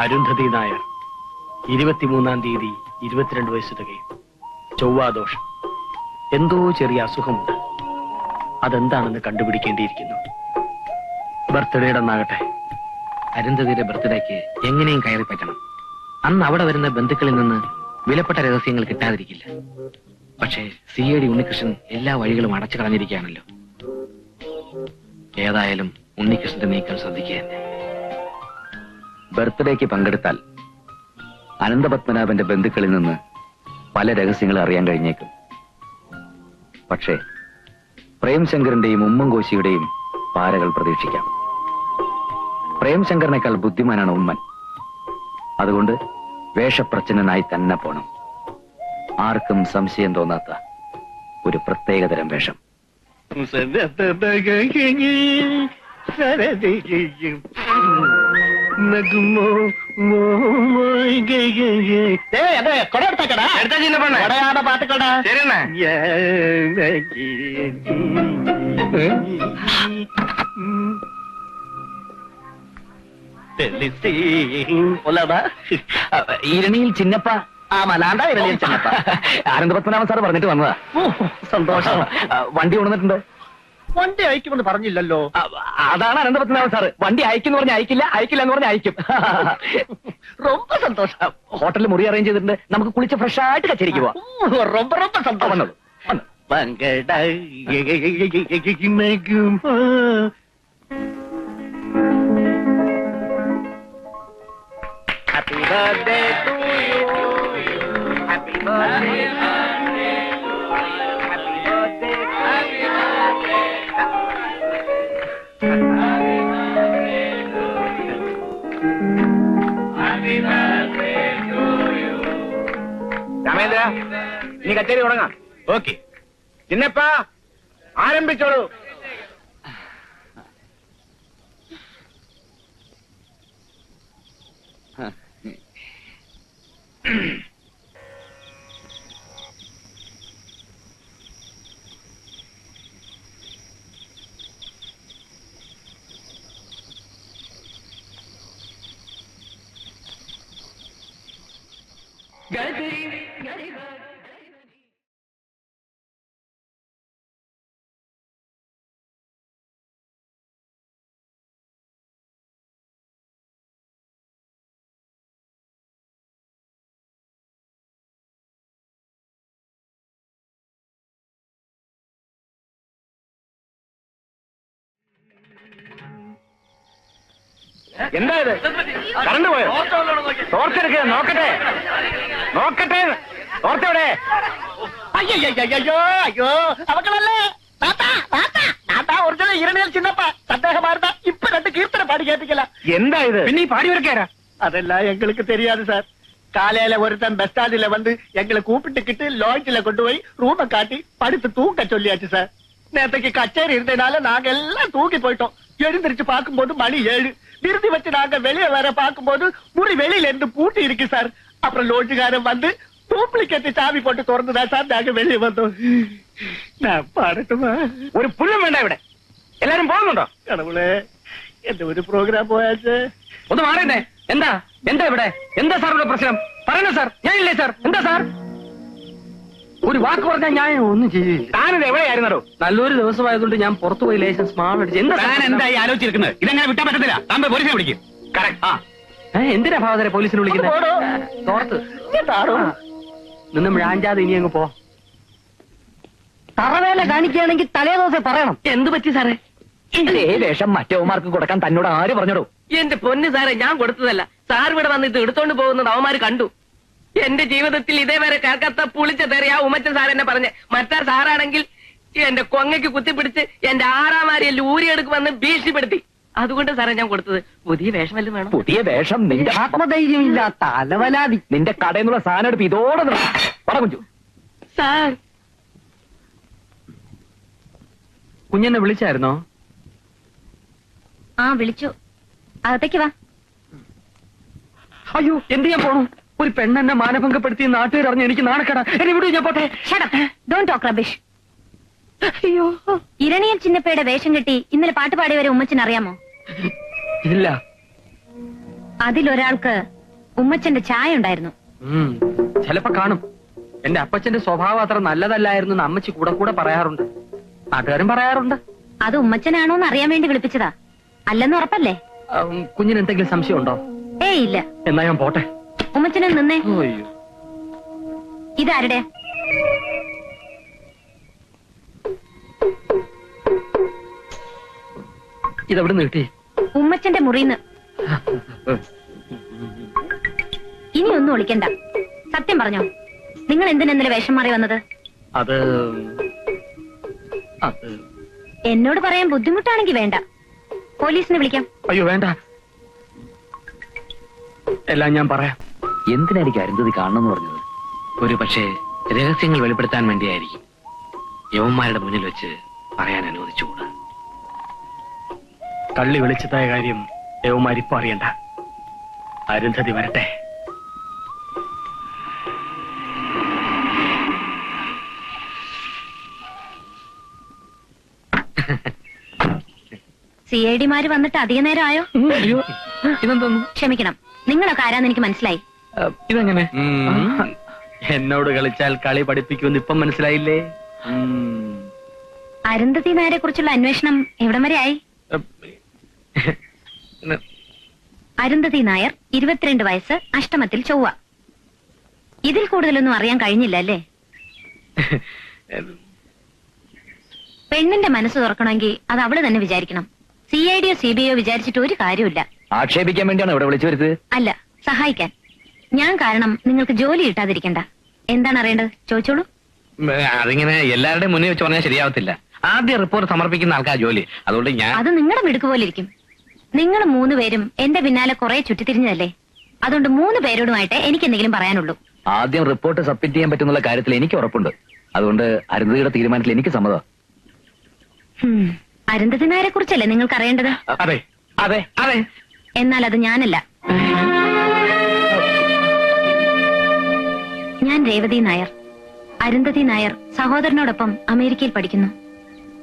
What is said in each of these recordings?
അരുന്ധതി നായർ. ഇരുപത്തിമൂന്നാം തീയതി ഇരുപത്തിരണ്ട് വയസ്സ് തികയും. ചൊവ്വാദോഷം എന്തോ ചെറിയ അസുഖമുണ്ട്. അതെന്താണെന്ന് കണ്ടുപിടിക്കേണ്ടിയിരിക്കുന്നു. ബർത്ത്ഡേയുടെ അന്നാകട്ടെ അരുന്ധതിയുടെ ബർത്ത്ഡേക്ക് എങ്ങനെയും കയറി പറ്റണം. അന്ന് അവിടെ വരുന്ന ബന്ധുക്കളിൽ നിന്ന് വിലപ്പെട്ട രഹസ്യങ്ങൾ കിട്ടാതിരിക്കില്ല. പക്ഷേ സി എ ഡി ഉണ്ണികൃഷ്ണൻ എല്ലാ വഴികളും അടച്ചു കളഞ്ഞിരിക്കുകയാണല്ലോ. ഏതായാലും ഉണ്ണികൃഷ്ണന്റെ നീക്കം ശ്രദ്ധിക്കുക തന്നെ. ബർത്ത്ഡേക്ക് പങ്കെടുത്താൽ അനന്തപത്മനാഭന്റെ ബന്ധുക്കളിൽ നിന്ന് പല രഹസ്യങ്ങളും അറിയാൻ കഴിഞ്ഞേക്കും. പക്ഷേ പ്രേംശങ്കറിന്റെയും ഉമ്മൻകോശിയുടെയും പാരകൾ പ്രതീക്ഷിക്കാം. പ്രേംശങ്കറിനേക്കാൾ ബുദ്ധിമാനാണ് ഉമ്മൻ. അതുകൊണ്ട് വേഷപ്രച്ഛന്നനായി തന്നെ പോണം. ആർക്കും സംശയം തോന്നാത്ത ഒരു പ്രത്യേകതരം വേഷം. ഇരണിയിൽ ചിന്നപ്പ. ആ മലാണ്ട ഇരണിയിൽ ചിന്നപ്പ. ആനന്ദപത്മനാഭൻ സാർ പറഞ്ഞിട്ട് വന്നതാ. സന്തോഷം. വണ്ടി കൊണ്ടുവന്നിട്ടുണ്ട്. വണ്ടി അയക്കുമെന്ന് പറഞ്ഞില്ലല്ലോ ആ, അതാണ് അനന്തപത്മനാഭൻ സാറ് വണ്ടി അയക്കുന്നു പറഞ്ഞ അയക്കില്ല അയക്കില്ല എന്ന് പറഞ്ഞ അയക്കും ரொம்ப സന്തോഷം ഹോട്ടലിൽ മുറി അറേഞ്ച് ചെയ്തിട്ടുണ്ട് നമുക്ക് കുളിച്ച് ഫ്രഷ് ആയിട്ട് കച്ചേരിക്ക് പോവാം ரொம்ப ரொம்ப ആ, സന്തോഷം വന്നോളൂ വന്നു പങ്കട happy birthday to you happy Ramendra നീ കച്ചേരി തുടങ്ങാം. ഓക്കെ. ചിന്നപ്പ ആരംഭിച്ചോളൂ. എന്താ ഇത് കറണ്ട് പോയോ ടോർച്ചെടുക്കുക നോക്കട്ടെ നോക്കട്ടെ ടോർച്ചെവിടെ അയ്യോ അയ്യോ അവക്കളല്ലേ താത്ത താത്ത താത്ത ഒറിജിനൽ ഇരണിയൽ ചിന്നപ്പ സന്ദേഹമാരുന്ന ഇപ്പൊ രണ്ട് കീർത്തന പാടി കേൾപ്പിക്കല എന്താ ഇത് പിന്നെ ഈ പാടിയൊരുക്കാരാ அதெல்லாம் எங்களுக்கு தெரியாது சார் காலையில ஒருத்தன் பஸ் ஸ்டாண்ட்ல வந்து எங்களை கூப்பிட்டுக்கிட்டு லாட்ஜில கொண்டு போய் ரூம காட்டி படுத்து தூங்க சொல்லியாச்சு சார் நேத்தைக்கு கச்சேரி இருந்தனால நாங்க எல்லாம் தூங்கி போயிட்டோம் எழுந்திருச்சு பார்க்கும்போது மணி ஏழு விருதி வச்சு நாங்க வெளியே வர பார்க்கும்போது முறி வெளியில இருந்து பூட்டி இருக்கு சார் அப்புறம் லோட்ஜுக்காரன் வந்து டூப்ளிகேட் சாவி போட்டு திறந்துதான் சார் நாங்க வெளியே வந்தோம் நான் பாடட்டுமா ഒരു പുല്ലും വേണ്ട ഇവിടെ എല്ലാരും പോകുന്നുണ്ടോ கடவுளே എന്റെ ഒരു പ്രോഗ്രാം പോയാച്ചേ ഒന്ന് മാറിയേ എന്താ എന്താ ഇവിടെ എന്താ സാറിന്റെ പ്രശ്നം പറയണോ സാർ ഞാനില്ലേ സാർ എന്താ സാർ ഒരു വാക്ക് പറഞ്ഞാൽ ഞാൻ ഒന്നും ചെയ്യില്ല. താനത് എവിടെയായിരുന്നോ നല്ലൊരു ദിവസമായതുകൊണ്ട് ഞാൻ പുറത്തു പോയി ലൈസൻസ് സ്മാൾ അടിച്ച് എന്താ താൻ എന്തായി ആലോചിച്ചിരിക്കുന്നത് ഇതെങ്ങനെ വിട്ടാൻ പറ്റത്തില്ല? താൻ പോയി പോലീസിനെ വിളിക്കും. കറക്റ്റ് ആ. ഏ, എന്തിനാ ഭാഗതരെ പോലീസിനെ. വിളിക്കുന്നത് തോർത്ത്. താടോ. നിന്ന് മിഴാഞ്ചാതെ ഇനി അങ്ങ് പോ. തറവേല കാണിക്കുകയാണെങ്കിൽ തലേ ദിവസം പറയണം. എന്ത് പറ്റി സാറേ? ഇതേ വേഷം മറ്റവന്മാർക്ക് കൊടുക്കാൻ തന്നോട് ആര് പറഞ്ഞോടോ? എന്റെ പൊന്ന് സാറേ ഞാൻ കൊടുത്തതല്ല. സാർ ഇവിടെ വന്നിട്ട് എടുത്തോണ്ട് പോകുന്നത് അവന്മാര് കണ്ടു. എന്റെ ജീവിതത്തിൽ ഇതേവരെ കേൾക്കാത്ത പുളിച്ച തെറിയാ ഉമ്മച്ചൻ സാർ എന്നെ പറഞ്ഞ് മറ്റാ സാറാണെങ്കിൽ എന്റെ കൊങ്ങയ്ക്ക് കുത്തിപ്പിടിച്ച് എന്റെ ആറാമാരിയെ ലൂരിയെടുക്കുമെന്ന് ഭീഷണിപ്പെടുത്തി. അതുകൊണ്ട് സാറേ ഞാൻ കൊടുത്തത് പുതിയ വേഷം വല്ലതും വേണം? പുതിയ വേഷം നിന്റെ ആത്മധൈര്യമില്ലാത്ത അലവലാതി. നിന്റെ കടയിൽ നിന്നുള്ള സാധനം എടുപ്പ് ഇതോടെ. സാർ. കുഞ്ഞെന്നെ വിളിച്ചായിരുന്നോ? ആ വിളിച്ചു. അകത്തേക്ക് വാ. അയ്യോ എന്ത് ചെയ്യാൻ പോണു? ഒരു പെണ്ണെന്നെ മാനഭംഗപ്പെടുത്തി നാട്ടുകാർ അറിഞ്ഞ് എനിക്ക് നാണക്കേടാ. എന്നെ വിടൂ ഞാൻ പോട്ടെ. ഡോണ്ട് ടോക്ക് റബിഷ് അയ്യോ. ഇരണിയൽ ചിന്നപ്പയുടെ വേഷം കെട്ടി ഇന്നലെ പാട്ട് പാടിയവരെ ഉമ്മച്ചൻ അറിയാമോ? ഇല്ല. അതിലൊരാൾക്ക് ഉമ്മച്ചന്റെ ചായ ഉണ്ടായിരുന്നു. ചിലപ്പോ കാണും. എന്റെ അപ്പച്ചന്റെ സ്വഭാവം അത്ര നല്ലതല്ലായിരുന്നു എന്ന് അമ്മച്ചി കൂടെ കൂടെ പറയാറുണ്ട്. നാട്ടുകാരും പറയാറുണ്ട്. അത് ഉമ്മച്ചനാണോ എന്ന് അറിയാൻ വേണ്ടി വിളിപ്പിച്ചതാ. അല്ലെന്ന് ഉറപ്പല്ലേ? കുഞ്ഞിന് എന്തെങ്കിലും സംശയം ഉണ്ടോ ഏയ് ഇല്ല. എന്നാ ഞാൻ പോട്ടെ. ഉമ്മച്ചനെ നിന്നേ. ഇതാരുടെ? ഇതവിടെ നീട്ടി ഉമ്മച്ചന്റെ മുറിന്ന് ഇനി ഒന്നും ഒളിക്കണ്ട. സത്യം പറഞ്ഞോ നിങ്ങൾ എന്തിനാ ഇന്നലെ വേഷം മാറി വന്നത്? അത്. എന്നോട് പറയാൻ ബുദ്ധിമുട്ടാണെങ്കിൽ വേണ്ട. പോലീസിനെ വിളിക്കാം. അയ്യോ വേണ്ട. എല്ലാം ഞാൻ പറയാം. എന്തിനായിരിക്കും അരുന്ധതി കാണണമെന്ന് പറഞ്ഞത്? ഒരു പക്ഷേ രഹസ്യങ്ങൾ വെളിപ്പെടുത്താൻ വേണ്ടിയായിരിക്കും. യവന്മാരുടെ മുന്നിൽ വെച്ച് പറയാൻ അനുവദിച്ചുകൂടാ? തള്ളി വിളിച്ചതായ കാര്യം യവന്മാരിപ്പോ അറിയണ്ട. അരുന്ധതി വരട്ടെ. സി ഐ ഡിമാര് വന്നിട്ട് അധിക നേരം ആയോ ഇതെന്തോന്നു ക്ഷമിക്കണം. നിങ്ങളൊക്കെ ആരാന്ന് എനിക്ക് മനസ്സിലായി. ഇതെങ്ങനെ? എന്നോട് കളിച്ചാൽ കളി പഠിപ്പിക്കുമെന്ന് ഇപ്പം മനസ്സിലായില്ലേ? അരുന്ധതി നായരെ കുറിച്ചുള്ള അന്വേഷണം എവിടം വരെ ആയി? അരുന്ധതി നായർ ഇരുപത്തിരണ്ട് വയസ്സ് അഷ്ടമത്തിൽ ചൊവ്വ. ഇതിൽ കൂടുതലൊന്നും അറിയാൻ കഴിഞ്ഞില്ല അല്ലേ? പെണ്ണിന്റെ മനസ്സ് തുറക്കണമെങ്കിൽ അത് അവൾ തന്നെ വിചാരിക്കണം. സി ഐ ഡിയോ സി ബി ഐയോ വിചാരിച്ചിട്ട് ഒരു കാര്യമില്ല ആക്ഷേപിക്കാൻ വേണ്ടിയാണ് ഇവിടെ വിളിച്ചു വരുന്നത്? അല്ല സഹായിക്കാൻ. ഞാൻ കാരണം നിങ്ങൾക്ക് ജോലി കിട്ടാതിരിക്കണ്ട. എന്താണ് അറിയേണ്ടത്? ചോദിച്ചോളൂ. അതിങ്ങനെ എല്ലാവരുടെയും മുന്നിൽ വെച്ച് പറഞ്ഞാൽ ശരിയാവത്തില്ല. ആദ്യ റിപ്പോർട്ട് സമർപ്പിക്കുന്ന ആൾക്കാർ ജോലി. അതുകൊണ്ട് ഞാൻ അത് നിങ്ങളുടെ മിടുക്ക് പോലെ ഇരിക്കും. നിങ്ങൾ മൂന്ന് പേരും എന്റെ പിന്നാലെ കുറെ ചുറ്റിത്തിരിഞ്ഞതല്ലേ? അതുകൊണ്ട് മൂന്ന് പേരോടുമായിട്ട് എനിക്ക് എന്തെങ്കിലും പറയാനുള്ളൂ. ആദ്യം റിപ്പോർട്ട് സബ്മിറ്റ് ചെയ്യാൻ പറ്റുന്നുള്ള കാര്യത്തിൽ എനിക്ക് ഉറപ്പുണ്ട്. അതുകൊണ്ട് അരുന്ധതിയുടെ തീരുമാനത്തിൽ എനിക്ക് സമ്മതം. അരുന്ധതിനാരെ കുറിച്ചല്ലേ നിങ്ങൾക്ക് അറിയേണ്ടത് അതെ അതെ അതെ. എന്നാൽ അത് ഞാനല്ല. ഞാൻ രേവതി നായർ അരുന്ധതി നായർ സഹോദരനോടൊപ്പം അമേരിക്കയിൽ പഠിക്കുന്നു.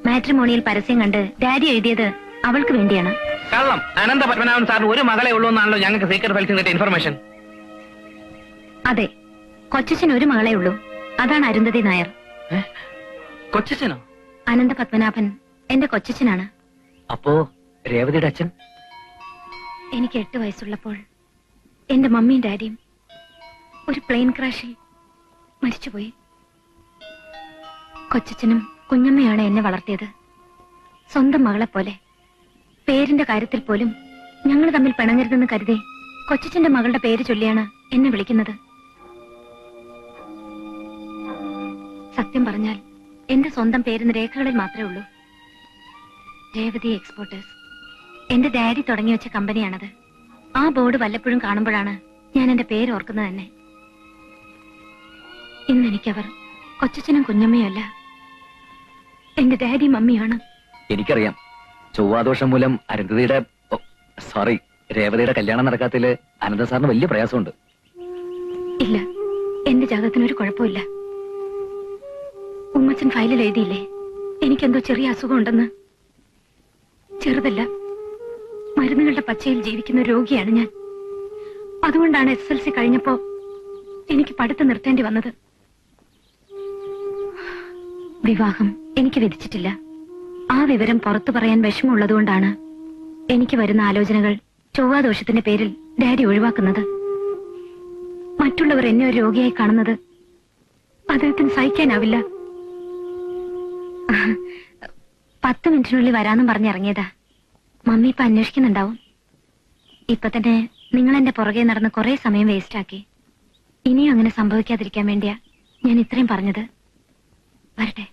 മാട്രിമോണിയിൽ പരസ്യം കണ്ട് ഡാഡി എഴുതിയത് അവൾക്ക് വേണ്ടിയാണ്. കള്ളം. അനന്ത പത്മനാഭൻ സാറിന് ഒരു മകളെ ഉള്ളൂ എന്നാണല്ലോ ഞങ്ങൾക്ക് സീക്രട്ട് ഫയൽസിൽ കിട്ടിയ ഇൻഫർമേഷൻ അതെ കൊച്ചച്ഛൻ ഒരു മകളെ ഉള്ളൂ. അതാണ് അരുന്ധതി നായർ. കൊച്ചനോ അനന്ത പത്മനാഭൻ എന്റെ കൊച്ചച്ഛനാണ്. അപ്പോ രേവതിയുടെ അച്ഛൻ? എനിക്ക് എട്ട് വയസ്സുള്ളപ്പോൾ എന്റെ മമ്മിയും ഡാഡിയും ഒരു പ്ലെയിൻ ക്രാഷിൽ മരിച്ചുപോയി. കൊച്ചച്ഛനും കുഞ്ഞമ്മയാണ് എന്നെ വളർത്തിയത്. സ്വന്തം മകളെ പോലെ. പേരിന്റെ കാര്യത്തിൽ പോലും ഞങ്ങൾ തമ്മിൽ പിണങ്ങരുതെന്ന് കരുതി കൊച്ചച്ഛന്റെ മകളുടെ പേര് ചൊല്ലിയാണ് എന്നെ വിളിക്കുന്നത്. സത്യം പറഞ്ഞാൽ എന്റെ സ്വന്തം പേരിന് രേഖകളിൽ മാത്രമേ ഉള്ളൂ. രേവതി എക്സ്പോർട്ടേഴ്സ്. എന്റെ ഡാഡി തുടങ്ങി വെച്ച കമ്പനിയാണത്. ആ ബോർഡ് വല്ലപ്പോഴും കാണുമ്പോഴാണ് ഞാൻ എന്റെ പേര് ഓർക്കുന്നത് തന്നെ. ഇന്ന് എനിക്കവർ കുഞ്ഞമ്മയല്ല എന്റെ ഡാഡി മമ്മിയാണ്. എനിക്കറിയാം. ചൊവ്വാദോഷം മൂലം അരുന്ധതിയുടെ സോറി രേവതിയുടെ കല്യാണം നടക്കാത്തതിൽ അനന്ത സാറിന് വലിയ പ്രയാസമുണ്ട്. ഇല്ല എന്റെ ജാതകത്തിനൊരു കുഴപ്പമില്ല. ഉമ്മച്ചൻ ഫയലിൽ എഴുതിയില്ലേ? എനിക്കെന്തോ ചെറിയ അസുഖം ഉണ്ടെന്ന് ചെറുതല്ല മരുന്നുകളുടെ പച്ചയിൽ ജീവിക്കുന്ന രോഗിയാണ് ഞാൻ. അതുകൊണ്ടാണ് എസ് എൽ സി കഴിഞ്ഞപ്പോ എനിക്ക് പഠിത്തം നിർത്തേണ്ടി വന്നത്. വിവാഹം എനിക്ക് വിധിച്ചിട്ടില്ല. ആ വിവരം പുറത്തു പറയാൻ വിഷമമുള്ളതുകൊണ്ടാണ് എനിക്ക് വരുന്ന ആലോചനകൾ ചൊവ്വാദോഷത്തിന്റെ പേരിൽ ഡാഡി ഒഴിവാക്കുന്നത്. മറ്റുള്ളവർ എന്നെ ഒരു രോഗിയായി കാണുന്നത് അദ്ദേഹത്തിന് സഹിക്കാനാവില്ല. പത്ത് മിനിറ്റിനുള്ളിൽ വരാന്നും പറഞ്ഞിറങ്ങിയതാ മമ്മി ഇപ്പൊ അന്വേഷിക്കുന്നുണ്ടാവും. ഇപ്പൊ തന്നെ നിങ്ങൾ എന്റെ പുറകെ നടന്ന് കുറെ സമയം വേസ്റ്റാക്കി ഇനിയും അങ്ങനെ സംഭവിക്കാതിരിക്കാൻ വേണ്ടിയാ ഞാൻ ഇത്രയും പറഞ്ഞത്. വരട്ടെ.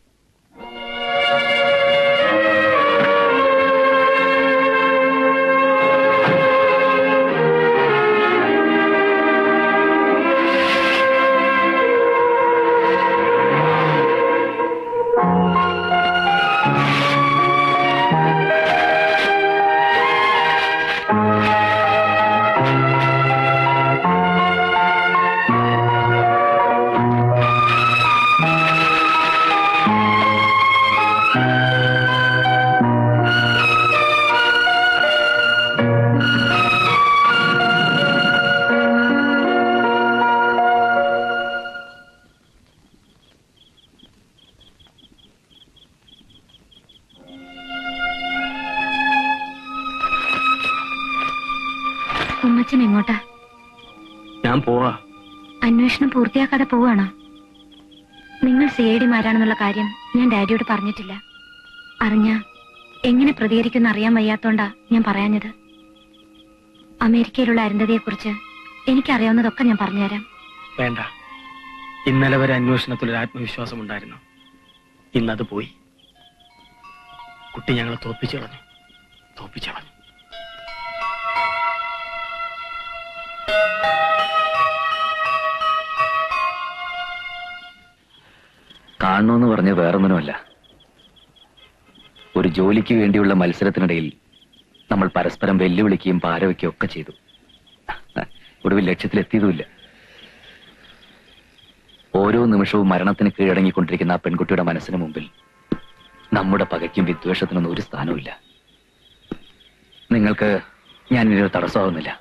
ഉമ്മച്ചൻ എങ്ങോട്ടാ? ഞാൻ പോവാ. അന്വേഷണം പൂർത്തിയാക്കാതെ പോവാണോ? നിങ്ങൾ സി ഐ ഡിമാരാണെന്നുള്ള കാര്യം ഞാൻ ഡാഡിയോട് പറഞ്ഞിട്ടില്ല. അറിഞ്ഞ എങ്ങനെ പ്രതികരിക്കുന്ന അറിയാൻ വയ്യാത്തോണ്ടാ ഞാൻ പറയാഞ്ഞത്. അമേരിക്കയിലുള്ള അരുന്ധതിയെക്കുറിച്ച് എനിക്കറിയാവുന്നതൊക്കെ ഞാൻ പറഞ്ഞുതരാം. വേണ്ട. ഇന്നലെ വരെ അന്വേഷണത്തിൽ ഒരു ആത്മവിശ്വാസം ഉണ്ടായിരുന്നു. ഇന്നത് പോയി. കുട്ടി ഞങ്ങളെ തോപ്പിച്ചു കളഞ്ഞു കാണണമെന്ന് പറഞ്ഞ വേറൊന്നിനുമല്ല. ഒരു ജോലിക്ക് വേണ്ടിയുള്ള മത്സരത്തിനിടയിൽ നമ്മൾ പരസ്പരം വെല്ലുവിളിക്കുകയും പാരവയ്ക്കുകയും ഒക്കെ ചെയ്തു. ഒടുവിൽ ലക്ഷ്യത്തിലെത്തിയതുമില്ല. ഓരോ നിമിഷവും മരണത്തിന് കീഴടങ്ങിക്കൊണ്ടിരിക്കുന്ന ആ പെൺകുട്ടിയുടെ മനസ്സിന് മുമ്പിൽ നമ്മുടെ പകയ്ക്കും വിദ്വേഷത്തിനൊന്നും ഒരു സ്ഥാനവുമില്ല. നിങ്ങൾക്ക് ഞാൻ ഇനി തടസ്സമാകുന്നില്ല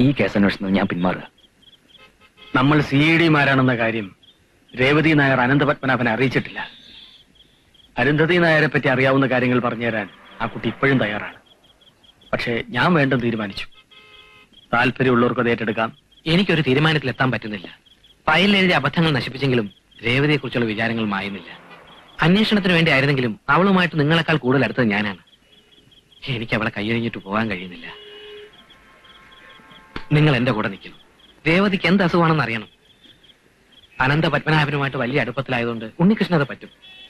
ഈ കേസന്വേഷണം ഞാൻ പിന്മാറുക. നമ്മൾ സി ഇ ഡിമാരാണെന്ന കാര്യം രേവതി നായർ അനന്തപത്മനാഭനെ അറിയിച്ചിട്ടില്ല. അരുന്ധതി നായരെ പറ്റി അറിയാവുന്ന കാര്യങ്ങൾ പറഞ്ഞുതരാൻ ആ കുട്ടി ഇപ്പോഴും തയ്യാറാണ്. പക്ഷേ ഞാൻ വേണ്ടും തീരുമാനിച്ചു. താല്പര്യമുള്ളവർക്ക് അത് ഏറ്റെടുക്കാം. എനിക്കൊരു തീരുമാനത്തിലെത്താൻ പറ്റുന്നില്ല. ഫയലിൽ എഴുതിയ അബദ്ധങ്ങൾ നശിപ്പിച്ചെങ്കിലും രേവതിയെ കുറിച്ചുള്ള വിചാരങ്ങൾ മായുന്നില്ല. അന്വേഷണത്തിന് വേണ്ടി ആയിരുന്നെങ്കിലും അവളുമായിട്ട് നിങ്ങളെക്കാൾ കൂടുതൽ അടുത്തത് ഞാനാണ്. എനിക്ക് അവളെ കൈയൊഴിഞ്ഞിട്ട് പോകാൻ കഴിയുന്നില്ല. നിങ്ങൾ എന്റെ കൂടെ നിൽക്കണം. രേവതിക്ക് എന്ത് അസുഖമാണെന്ന് അറിയണം. അനന്ത പത്മനാഭനുമായിട്ട് വലിയ അടുപ്പത്തിലായതുകൊണ്ട് ഉണ്ണികൃഷ്ണൻ അത് പറ്റും.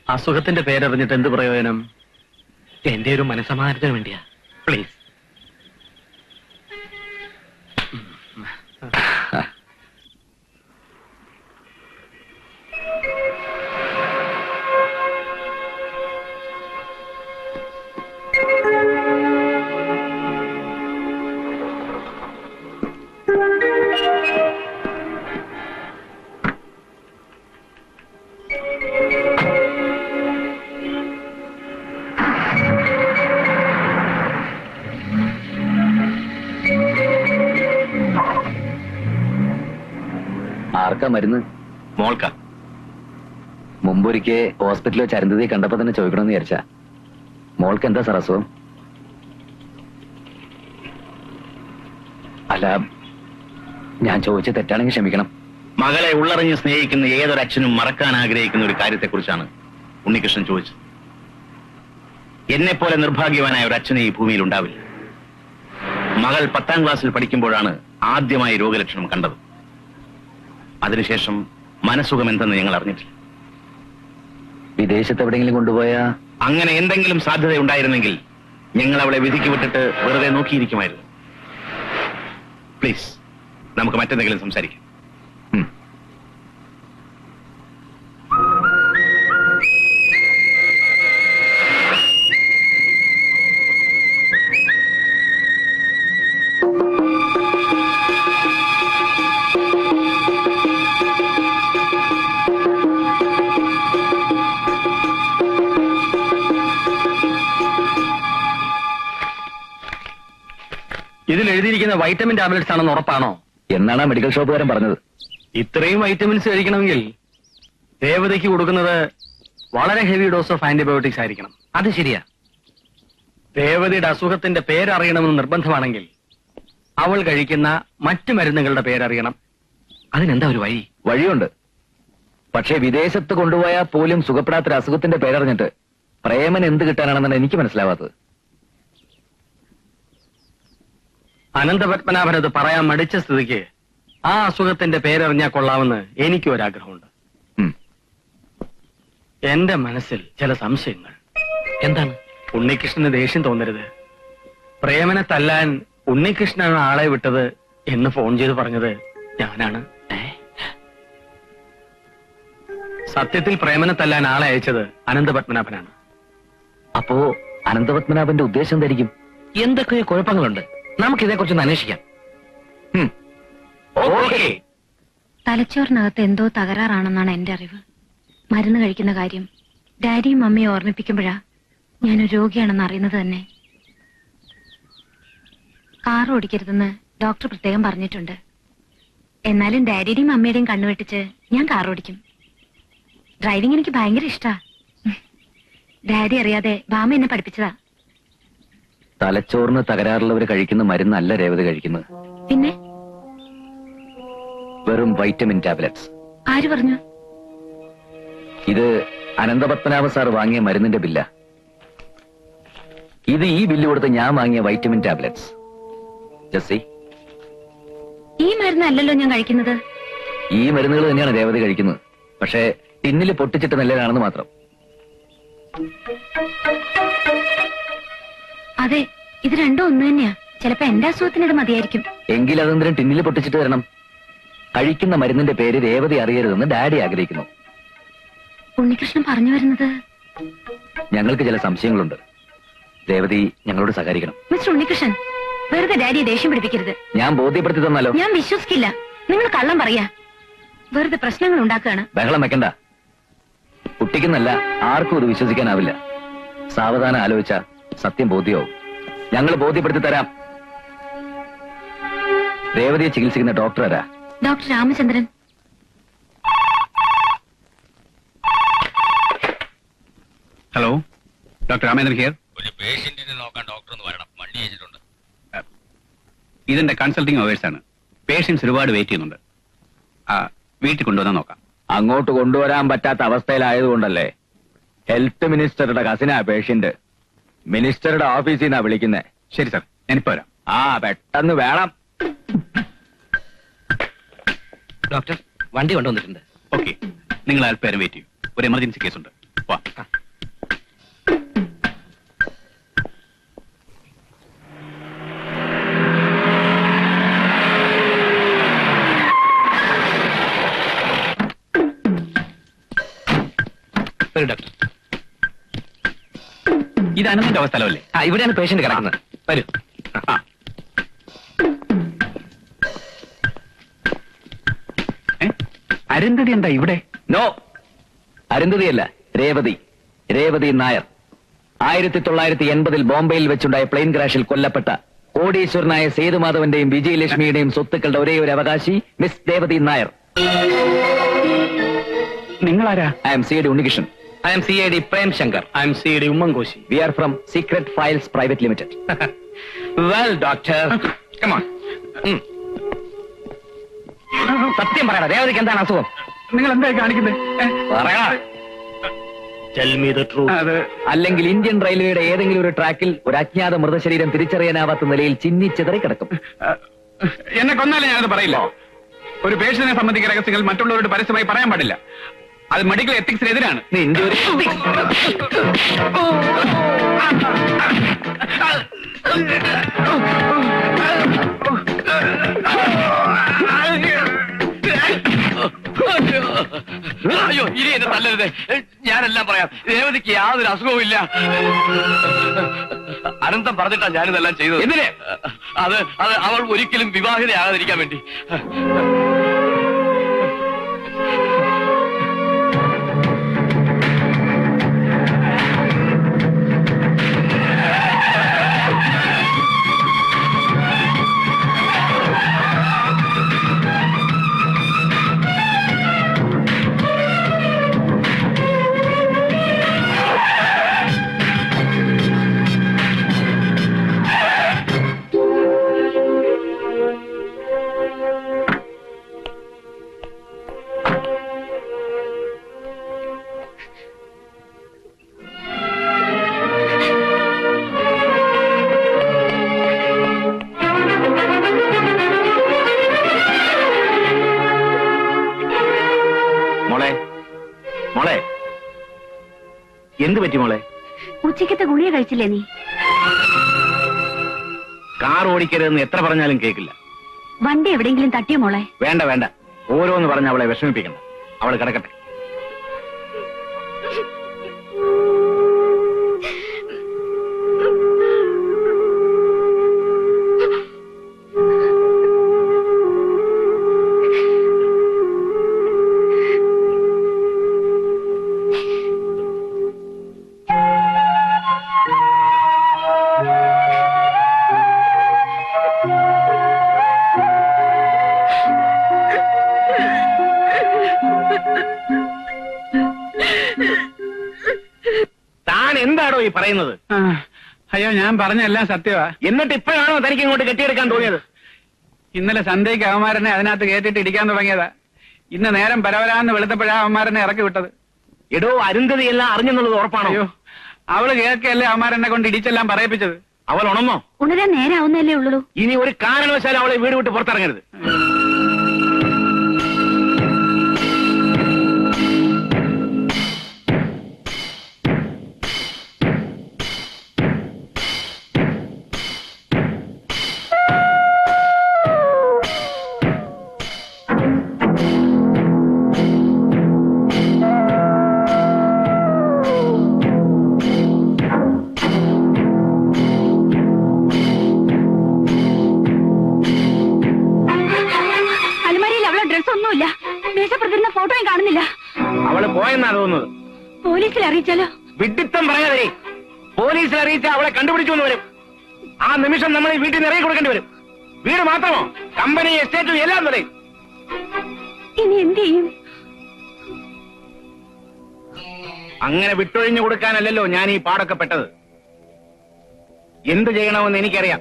അസുഖത്തിന്റെ പേരറിഞ്ഞിട്ട് എന്ത് പ്രയോജനം? എന്റെ ഒരു മനസമാധാനത്തിന് വേണ്ടിയാ. പ്ലീസ് മരുന്ന് മോൾക്ക. മുമ്പൊരിക്കെ ഹോസ്പിറ്റലിൽ വെച്ച് അരുന്ധതി കണ്ടപ്പോ തന്നെ ചോദിക്കണമെന്ന് വിചാരിച്ച. മോൾക്ക് എന്താ സാർ അസുഖം? അല്ല ഞാൻ ചോദിച്ച തെറ്റാണെങ്കിൽ ക്ഷമിക്കണം. മകളെ ഉള്ളറിഞ്ഞ് സ്നേഹിക്കുന്ന ഏതൊരച്ഛനും മറക്കാൻ ആഗ്രഹിക്കുന്ന ഒരു കാര്യത്തെക്കുറിച്ചാണ് ഉണ്ണികൃഷ്ണൻ ചോദിച്ചത്. എന്നെ പോലെ നിർഭാഗ്യവാനായ ഒരു അച്ഛനെ ഈ ഭൂമിയിൽ ഉണ്ടാവില്ല. മകൾ പത്താം ക്ലാസ്സിൽ പഠിക്കുമ്പോഴാണ് ആദ്യമായി രോഗലക്ഷണം കണ്ടത്. അതിനുശേഷം മനസ്സുഖം എന്തെന്ന് ഞങ്ങൾ അറിഞ്ഞിട്ടില്ല. വിദേശത്ത് എവിടെയെങ്കിലും കൊണ്ടുപോയാ? അങ്ങനെ എന്തെങ്കിലും സാധ്യത ഉണ്ടായിരുന്നെങ്കിൽ ഞങ്ങൾ അവളെ വിധിക്ക് വിട്ടിട്ട് വെറുതെ നോക്കിയിരിക്കുമായിരുന്നു. പ്ലീസ് നമുക്ക് മറ്റെന്തെങ്കിലും സംസാരിക്കാം. ഇതിൽ എഴുതിയിരിക്കുന്ന വൈറ്റമിൻ ടാബ്ലറ്റ്സ് ആണെന്ന് ഉറപ്പാണോ? എന്നാണ് മെഡിക്കൽ ഷോപ്പുകാരൻ പറഞ്ഞത്. ഇത്രയും വൈറ്റമിൻസ് കഴിക്കണമെങ്കിൽ ദേവതയ്ക്ക് കൊടുക്കുന്നത് വളരെ ഹെവി ഡോസ് ഓഫ് ആന്റിബയോട്ടിക്സ് ആയിരിക്കണം. അത് ശരിയാ. ദേവതയുടെ അസുഖത്തിന്റെ പേരറിയണമെന്ന് നിർബന്ധമാണെങ്കിൽ അവൾ കഴിക്കുന്ന മറ്റു മരുന്നുകളുടെ പേരറിയണം. അതിനെന്താ ഒരു വഴി? വഴിയുണ്ട്. പക്ഷേ വിദേശത്ത് കൊണ്ടുപോയാൽ പോലും സുഖപ്പെടാത്തൊരു അസുഖത്തിന്റെ പേരറിഞ്ഞിട്ട് പ്രേമൻ എന്ത് കിട്ടാനാണെന്നാണ് എനിക്ക് മനസ്സിലാവാത്തത്. അനന്തപത്മനാഭൻ അത് പറയാൻ മടിച്ച സ്ഥിതിക്ക് ആ അസുഖത്തിന്റെ പേരറിഞ്ഞാൽ കൊള്ളാമെന്ന് എനിക്കും ഒരാഗ്രഹമുണ്ട്. എന്റെ മനസ്സിൽ ചില സംശയങ്ങൾ. എന്താണ്? ഉണ്ണികൃഷ്ണന് ദേഷ്യം തോന്നരുത്. പ്രേമനെ തല്ലാൻ ഉണ്ണികൃഷ്ണനാണ് ആളെ വിട്ടത് എന്ന് ഫോൺ ചെയ്ത് പറഞ്ഞത് ഞാനാണ്. സത്യത്തിൽ പ്രേമനെ തല്ലാൻ ആളെ അയച്ചത് അനന്തപത്മനാഭനാണ്. അപ്പോ അനന്തപത്മനാഭന്റെ ഉദ്ദേശം എന്തായിരിക്കും? എന്തൊക്കെയോ കുഴപ്പങ്ങളുണ്ട്? നമുക്ക് കുറിച്ച് അന്വേഷിക്കാം. തലച്ചോറിനകത്ത് എന്തോ തകരാറാണെന്നാണ് എന്റെ അറിവ്. മരുന്ന് കഴിക്കുന്ന കാര്യം ഡാഡിയും മമ്മിയും ഓർമ്മിപ്പിക്കുമ്പോഴാ ഞാനൊരു രോഗിയാണെന്ന് അറിയുന്നത് തന്നെ. കാർ ഓടിക്കരുതെന്ന് ഡോക്ടർ പ്രത്യേകം പറഞ്ഞിട്ടുണ്ട്. എന്നാലും ഡാഡിയുടെയും അമ്മയുടെയും കണ്ണുവെട്ടിച്ച് ഞാൻ കാർ ഓടിക്കും. ഡ്രൈവിംഗ് എനിക്ക് ഭയങ്കര ഇഷ്ടാ. ഡാഡി അറിയാതെ ബാമ എന്നെ പഠിപ്പിച്ചതാ. തലച്ചോറിന് തകരാറുള്ളവർ കഴിക്കുന്ന മരുന്നല്ല രേവതി കഴിക്കുന്നത്. പിന്നെ? വെറും വൈറ്റമിൻ ടാബ്ലറ്റ്സ്. ആര് പറഞ്ഞു? ഇത് അനന്തപത്മനാഭ സാർ വാങ്ങിയ മരുന്നിന്റെ ബില്ല. ഇത് ഈ ബില്ല് കൊടുത്ത് ഞാൻ വാങ്ങിയ വൈറ്റമിൻ ടാബ്ലറ്റ്സ്. ജസ്സി ഈ മരുന്നല്ലല്ലോ ഞാൻ കഴിക്കുന്നത്. ഈ മരുന്നുകൾ തന്നെയാണ് രേവതി കഴിക്കുന്നത്. പക്ഷേ ടിന്നിൽ പൊട്ടിച്ചിട്ട് നല്ലതാണെന്ന് മാത്രം. അതെ ഇത് രണ്ടും ഒന്ന് തന്നെയാ. ചിലപ്പോ എന്റെ അസുഖത്തിനിത് മതിയായിരിക്കും. എങ്കിൽ അതെന്തിനും ടിന്നിൽ പൊട്ടിച്ചിട്ട് തരണം കഴിക്കുന്ന മരുന്നിന്റെ പേര് രേവതി അറിയരുതെന്ന് ഡാഡി ആഗ്രഹിക്കുന്നു. ഉണ്ണികൃഷ്ണൻ പറഞ്ഞു വരുന്നത്? ഞങ്ങൾക്ക് ചില സംശയങ്ങളുണ്ട്. രേവതി ഞങ്ങളോട് സഹകരിക്കണം. മിസ്റ്റർ ഉണ്ണികൃഷ്ണൻ വെറുതെ ഡാഡിയെ ദേഷ്യം പിടിപ്പിക്കരുത്. ഞാൻ ബോധ്യപ്പെടുത്തി തന്നാലോ? ഞാൻ വിശ്വസിക്കില്ല. നിങ്ങൾ കള്ളം പറയാ. വെറുതെ പ്രശ്നങ്ങൾ ഉണ്ടാക്കുകയാണ്. ബഹളം വെക്കണ്ട. കുട്ടിക്കുന്നല്ല ആർക്കും ഇത് വിശ്വസിക്കാനാവില്ല. സാവധാനം ആലോചിച്ച സത്യം ബോധ്യമാവും ഞങ്ങൾ ബോധ്യപ്പെടുത്തി തരാം രേവതിയെ ചികിത്സിക്കുന്ന ഡോക്ടർ ആരാ? Doctor Ramachandran. Hello doctor Ramendran here. ഒരു പേഷ്യന്റിനെ നോക്കാൻ ഡോക്ടർ ഒന്ന് വരണം. വണ്ടി അയച്ചിട്ടുണ്ട് ഇതിന്റെ കൺസൾട്ടിംഗ് അവേഴ്സ് ആണ്. പേഷ്യൻസ് ഒരുപാട് വെയിറ്റ് ചെയ്യുന്നുണ്ട്. ആ, വീട്ടിൽ കൊണ്ടുവന്നാൽ നോക്കാം. അങ്ങോട്ട് കൊണ്ടുവരാൻ പറ്റാത്ത അവസ്ഥയിലായതുകൊണ്ടല്ലേ? Health മിനിസ്റ്ററുടെ കസിനാ patient. മിനിസ്റ്ററുടെ ഓഫീസിൽ നിന്നാ വിളിക്കുന്നേ. ശരി സാർ. ഞാനിപ്പോ വരാം. ആ പെട്ടെന്ന് വേണം. ഡോക്ടർ വണ്ടി കൊണ്ടുവന്നിട്ടുണ്ട്. ഓക്കെ. നിങ്ങൾ അല്പേരം വെയിറ്റ് ചെയ്യും. ഒരു എമർജൻസി കേസ് ഉണ്ട്. വാ. അനന്തന്റെ അവസ്ഥ സ്ഥലമല്ലേ ആ ഇവിടെയാണ് പേഷ്യന്റ് കിടക്കുന്നത്. വരൂ. ആ? അരുന്ധതി എന്താ ഇവിടെ? നോ അരുന്ധതിയല്ല രേവതി. രേവതി നായർ. ആയിരത്തി തൊള്ളായിരത്തി എൺപതിൽ ബോംബെയിൽ വെച്ചുണ്ടായ പ്ലെയിൻ ക്രാഷിൽ കൊല്ലപ്പെട്ട കോടീശ്വരനായ സേതുമാധവന്റെയും വിജയലക്ഷ്മിയുടെയും സ്വത്തുക്കളുടെ ഒരേ ഒരു അവകാശി മിസ് ദേവതി നായർ. നിങ്ങളാരാ? I am C D Unnikrishnan. I am C I D Prem Shankar I am C I D Oommen Koshy we are from secret files private limited well doctor come on സത്യം പറയണ. രേവതിക്ക് എന്താണ് അസുഖം? നിങ്ങൾ എന്തായി കാണിക്കുന്നത് അല്ലെങ്കിൽ ഇന്ത്യൻ റെയിൽവേയുടെ ഏതെങ്കിലും ഒരു ട്രാക്കിൽ ഒരു അജ്ഞാത മൃതശരീരം തിരിച്ചറിയാനാവാത്ത നിലയിൽ ചിന്നിച്ചിതറി കിടക്കും. എന്നെ കൊന്നാലേ ഞാനത് പറയില്ല. ഒരു പേഷ്യനെ സംബന്ധിക്കുന്ന രഹസ്യങ്ങൾ മറ്റുള്ളവരോട് പരസ്യമായി പറയാൻ പാടില്ല. അത് മെഡിക്കൽ എത്തിക്സിനെതിരാണ് നിന്റെ ഒരു അയ്യോ ഇനി എന്നെ തല്ലരുത്. ഞാനെല്ലാം പറയാം. രേവതിക്ക് യാതൊരു അസുഖവും ഇല്ല. അനന്തം പറഞ്ഞിട്ടാ ഞാനിതെല്ലാം ചെയ്തത്. എന്തിനെ? അത് അത് അവൾ ഒരിക്കലും വിവാഹിതയാകാതിരിക്കാൻ വേണ്ടി. കഴിച്ചില്ലേ നീ? കാർ ഓടിക്കരുതെന്ന് എത്ര പറഞ്ഞാലും കേൾക്കില്ല. വണ്ടി എവിടെയെങ്കിലും തട്ടിയ മോളെ? വേണ്ട വേണ്ട. ഓരോന്ന് പറഞ്ഞ് അവളെ വിഷമിപ്പിക്കണം അവൾ കിടക്കട്ടെ. അയ്യോ സത്യമാ സത്യവാ. എന്നിട്ട് ഇപ്പോഴാണോ തനിക്ക് ഇങ്ങോട്ട് കെട്ടിയെടുക്കാൻ തോന്നിയത്? ഇന്നലെ സന്ധ്യയ്ക്ക് അവന്മാരനെ അതിനകത്ത് കയറ്റിട്ട് ഇടിക്കാൻ തുടങ്ങിയതാ. ഇന്ന് നേരം പരവരാന്ന് വെളുത്തപ്പോഴാ അവന്മാരനെ ഇറക്കി വിട്ടത്. എടോ അരുന്ധതി എല്ലാം അറിഞ്ഞെന്നുള്ളത് ഉറപ്പാണോ? അയ്യോ അവൾ കേൾക്കല്ലേ അവന്മാരെന്നെ കൊണ്ട് ഇടിച്ചെല്ലാം പറയിപ്പിച്ചത്. അവൾ ഉണമോ ഉണരാൻ നേരാവുന്നല്ലേ ഉള്ളൂ. ഇനി ഒരു കാരണവശാലും അവളെ വീട് വിട്ട് പുറത്തിറങ്ങരുത്. കാണുന്നില്ല. അവൾ പോയെന്നാ തോന്നുന്നത്. പോലീസിൽ അറിയിച്ചാലോ? വിഡിത്തം പറയാതെ പോലീസിൽ അറിയിച്ച അവളെ കണ്ടുപിടിച്ചു വരും. ആ നിമിഷം നമ്മൾ ഈ വീട്ടിൽ നിറയെ കൊടുക്കേണ്ടി വരും. വീട് മാത്രമോ? കമ്പനി എസ്റ്റേറ്റും എല്ലാം പറയും ഇനി എന്ത് ചെയ്യും? അങ്ങനെ വിട്ടൊഴിഞ്ഞു കൊടുക്കാനല്ലല്ലോ ഞാൻ ഈ പാടൊക്കെ പെട്ടത്. എന്ത് ചെയ്യണമെന്ന് എനിക്കറിയാം.